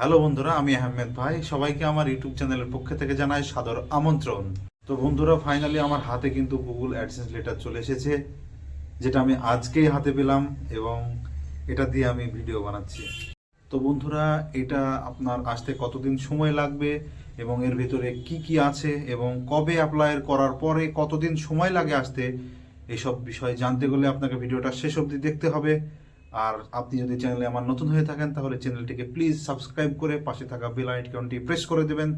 Hello বন্ধুরা, আমি আহমেদ ভাই। সবাইকে আমার ইউটিউব চ্যানেলের পক্ষ থেকে জানাই সাদর আমন্ত্রণ। তো বন্ধুরা ফাইনালি আমার হাতে কিন্তু গুগল অ্যাডসেন্স লেটার চলে এসেছে, যেটা আমি আজকেই হাতে পেলাম এবং এটা দিয়ে আমি ভিডিও বানাচ্ছি। তো বন্ধুরা, এটা আপনার আসতে কতদিন সময় লাগবে এবং এর ভিতরে কি কি আছে এবং কবে অ্যাপ্লাই করার পরে কতদিন সময় লাগে আসতে, এসব বিষয় জানতে গেলে আপনাকে ভিডিওটা শেষ অবধি দেখতে হবে। আর আপনি যদি চ্যানেলে আমার নতুন হয়ে থাকেন, তাহলে চ্যানেলটিকে প্লিজ সাবস্ক্রাইব করে পাশে থাকা বেল আইকনটি প্রেস করে দেবেন,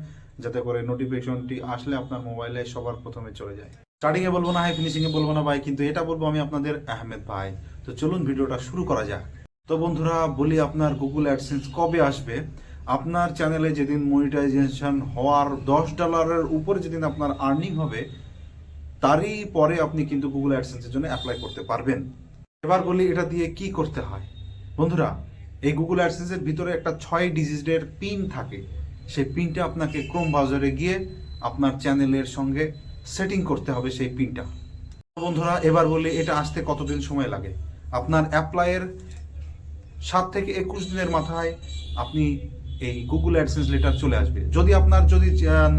যাতে করে নোটিফিকেশনটি আসলে আপনার মোবাইলে সবার প্রথমে চলে যায়। স্টার্টিং এ বলব না হাই ফিনিশিং এ বলব না ভাই, কিন্তু এটা বলব আমি আপনাদের আহমেদ ভাই। তো চলুন ভিডিওটা শুরু করা যাক। তো বন্ধুরা, বলি আপনার গুগল অ্যাডসেন্স কবে আসবে? আপনার চ্যানেলে যেদিন মনিটাইজেশন হওয়ার দশ ডলারের উপরে যেদিন আপনার আর্নিং হবে, তারই পরে আপনি কিন্তু গুগল অ্যাডসেন্সের জন্য অ্যাপ্লাই করতে পারবেন। এবার বলি এটা দিয়ে কি করতে হয়। বন্ধুরা, এই গুগল অ্যাডসেন্সের ভিতরে একটা ছয় ডিজিটের পিন থাকে। সেই পিনটা আপনাকে ক্রোম ব্রাউজারে গিয়ে আপনার চ্যানেলের সঙ্গে সেটিং করতে হবে সেই পিনটা বন্ধুরা, এবার বলি এটা আসতে কতদিন সময় লাগে? আপনার অ্যাপ্লাইয়ের সাত থেকে একুশ দিনের মাথায় আপনি এই গুগল অ্যাডসেন্স লেটার চলে আসবে। যদি আপনার যদি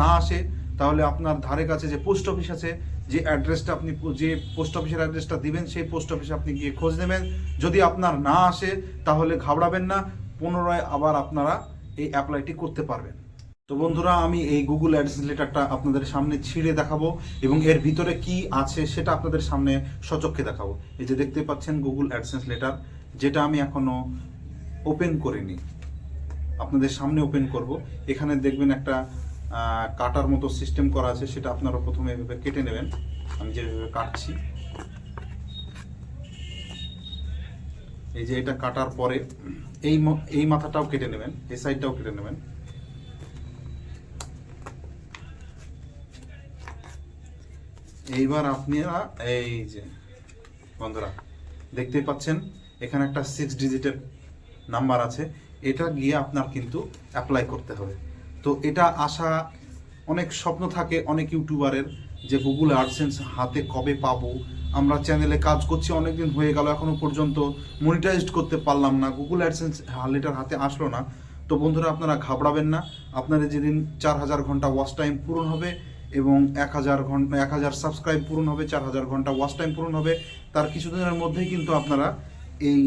না আসে তাহলে আপনার ধারে কাছে যে পোস্ট অফিস আছে, যে অ্যাড্রেসটা আপনি, যে পোস্ট অফিসের অ্যাড্রেসটা দিবেন, সেই পোস্ট অফিসে আপনি গিয়ে খোঁজ নেবেন। যদি আপনার না আসে, তাহলে ঘাবড়াবেন না, পুনরায় আবার আপনারা এই অ্যাপ্লাইটি করতে পারবেন। তো বন্ধুরা, আমি এই গুগল অ্যাডসেন্স লেটারটা আপনাদের সামনে ছিঁড়ে দেখাবো এবং এর ভিতরে কি আছে সেটা আপনাদের সামনে সচক্ষে দেখাবো। এই যে দেখতে পাচ্ছেন গুগল অ্যাডসেন্স লেটার যেটা আমি এখনও ওপেন করিনি। আপনাদের সামনে ওপেন করব। এখানে দেখবেন একটা কাটার মতো সিস্টেম করা আছে, সেটা আপনারা প্রথমে এভাবে কেটে নেবেন। আমি যেভাবে কাটছি। এই যে এটা কাটার পরে এই এই মাথাটাও কেটে নেবেন, এই সাইডটাও কেটে নেবেন। এইবার আপনারা, এই যে, বন্ধুরা, দেখতেই পাচ্ছেন, এখানে একটা সিক্স ডিজিটের নাম্বার আছে। এটা গিয়ে আপনার কিন্তু অ্যাপ্লাই করতে হবে। তো এটা আসা অনেক স্বপ্ন থাকে অনেক ইউটিউবারের যে গুগল আর্টসেন্স হাতে কবে পাবো। আমরা চ্যানেলে কাজ করছি, অনেকদিন হয়ে গেল, এখনও পর্যন্ত মনিটাইজড করতে পারলাম না। গুগল অ্যাডসেন্স লেটার হাতে আসলো না। তো বন্ধুরা, আপনারা ঘাবড়াবেন না। আপনাদের যেদিন চার হাজার ঘণ্টা ওয়াচ টাইম পূরণ হবে এবং এক হাজার ঘণ্টা এক হাজার সাবস্ক্রাইব পূরণ হবে, চার হাজার ঘণ্টা ওয়াচ টাইম পূরণ হবে, তার কিছুদিনের মধ্যেই কিন্তু আপনারা এই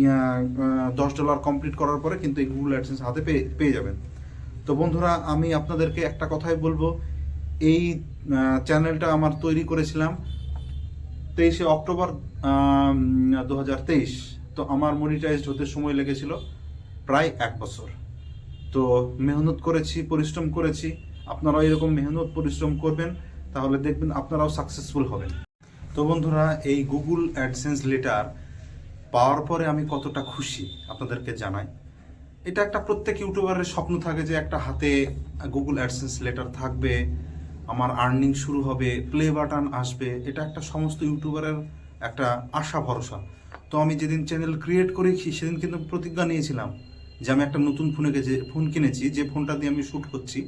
দশ ডলার কমপ্লিট করার পরে কিন্তু এই গুগল অ্যাডসেন্স হাতে পেয়ে পেয়ে যাবেন। তো বন্ধুরা, আমি আপনাদেরকে একটা কথাই বলব। এই চ্যানেলটা আমার তৈরি করেছিলাম তেইশে অক্টোবর দু হাজার তেইশ। তো আমার মনিটাইজড হতে সময় লেগেছিল প্রায় এক বছর। তো মেহনত করেছি, পরিশ্রম করেছি। আপনারাও এরকম মেহনত, পরিশ্রম করবেন, তাহলে দেখবেন আপনারাও সাকসেসফুল হবেন। তো বন্ধুরা, এই গুগল অ্যাডসেন্স লেটার পাওয়ার পরে আমি কতটা খুশি আপনাদেরকে জানাই। এটা একটা প্রত্যেক ইউটিউবারের স্বপ্ন থাকে যে একটা হাতে গুগল অ্যাডসেন্স লেটার থাকবে, আমার আর্নিং শুরু হবে প্লে বাটন আসবে। এটা একটা সমস্ত ইউটিউবারের একটা আশা, ভরসা। তো আমি যেদিন চ্যানেল ক্রিয়েট করেছি সেদিন কিন্তু প্রতিজ্ঞা নিয়েছিলাম যে আমি একটা নতুন ফোনে যে ফোন কিনেছি, যে ফোনটা দিয়ে আমি শ্যুট করছি,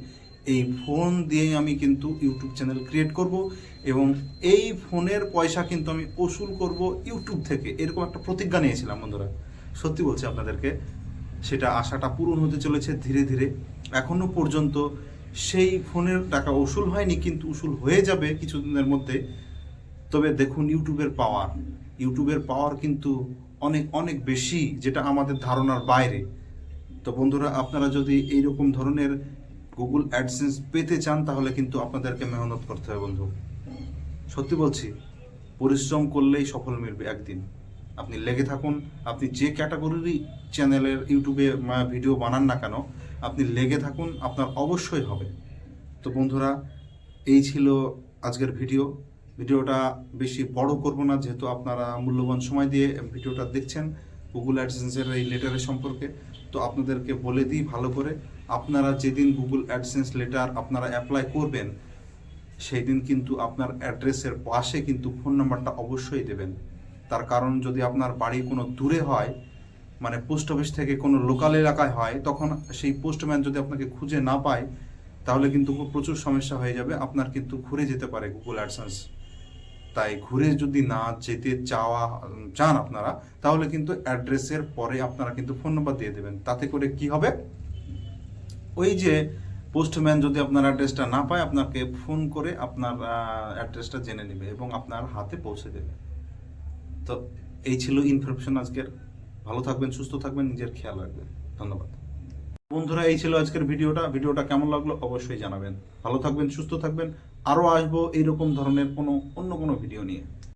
এই ফোন দিয়েই আমি কিন্তু ইউটিউব চ্যানেল ক্রিয়েট করব এবং এই ফোনের পয়সা কিন্তু আমি ওসুল করব ইউটিউব থেকে। এরকম একটা প্রতিজ্ঞা নিয়েছিলাম বন্ধুরা। সত্যি বলছি আপনাদেরকে সেটা আশাটা পূরণ হতে চলেছে ধীরে ধীরে। এখনও পর্যন্ত সেই ফোনের টাকা উসুল হয়নি, কিন্তু উসুল হয়ে যাবে কিছুদিনের মধ্যে। তবে দেখুন ইউটিউবের পাওয়ার। ইউটিউবের পাওয়ার কিন্তু অনেক অনেক বেশি যেটা আমাদের ধারণার বাইরে। তো বন্ধুরা, আপনারা যদি এইরকম ধরনের গুগল অ্যাডসেন্স পেতে চান, তাহলে কিন্তু আপনাদেরকে মেহনত করতে হবে বন্ধু। সত্যি বলছি, পরিশ্রম করলেই সফল মিলবে একদিন। আপনি লেগে থাকুন। আপনি যে ক্যাটাগরিরই চ্যানেলের ইউটিউবে ভিডিও বানান না কেন, আপনি লেগে থাকুন, আপনার অবশ্যই হবে। তো বন্ধুরা, এই ছিল আজকের ভিডিও। ভিডিওটা বেশি বড় করব না, যেহেতু আপনারা মূল্যবান সময় দিয়ে ভিডিওটা দেখছেন গুগল অ্যাডসেন্সের এই লেটারের সম্পর্কে। তো আপনাদেরকে বলে দিই ভালো করে, আপনারা যেদিন গুগল অ্যাডসেন্স লেটার আপনারা অ্যাপ্লাই করবেন সেই দিন কিন্তু আপনার অ্যাড্রেসের পাশে কিন্তু ফোন নাম্বারটা অবশ্যই দেবেন। তার কারণ যদি আপনার বাড়ি কোনো দূরে হয় মানে পোস্ট অফিস থেকে কোনো লোকাল এলাকায় হয়, তখন সেই পোস্টম্যান যদি আপনাকে খুঁজে না পায়, তাহলে কিন্তু প্রচুর সমস্যা হয়ে যাবে। আপনার কিন্তু ঘুরে যেতে পারে গুগল অ্যাডসেন্স তাই ঘুরে যদি না যেতে চাওয়া, চান আপনারা, তাহলে কিন্তু অ্যাড্রেসের পরে আপনারা কিন্তু ফোন নাম্বার দিয়ে দেবেন। তাতে করে কি হবে? ওই যে পোস্টম্যান যদি আপনার অ্যাড্রেসটা না পায়, আপনাকে ফোন করে আপনার অ্যাড্রেসটা জেনে নেবে এবং আপনার হাতে পৌঁছে দেবে। তো এই ছিল ইনফরমেশন আজকের। ভালো থাকবেন, সুস্থ থাকবেন, নিজের খেয়াল রাখবেন। ধন্যবাদ। বন্ধুরা, এই ছিল আজকের ভিডিওটা। ভিডিওটা কেমন লাগল অবশ্যই জানাবেন। ভালো থাকবেন, সুস্থ থাকবেন। আরও আসব এইরকম ধরনের কোনো, অন্য কোনো ভিডিও নিয়ে।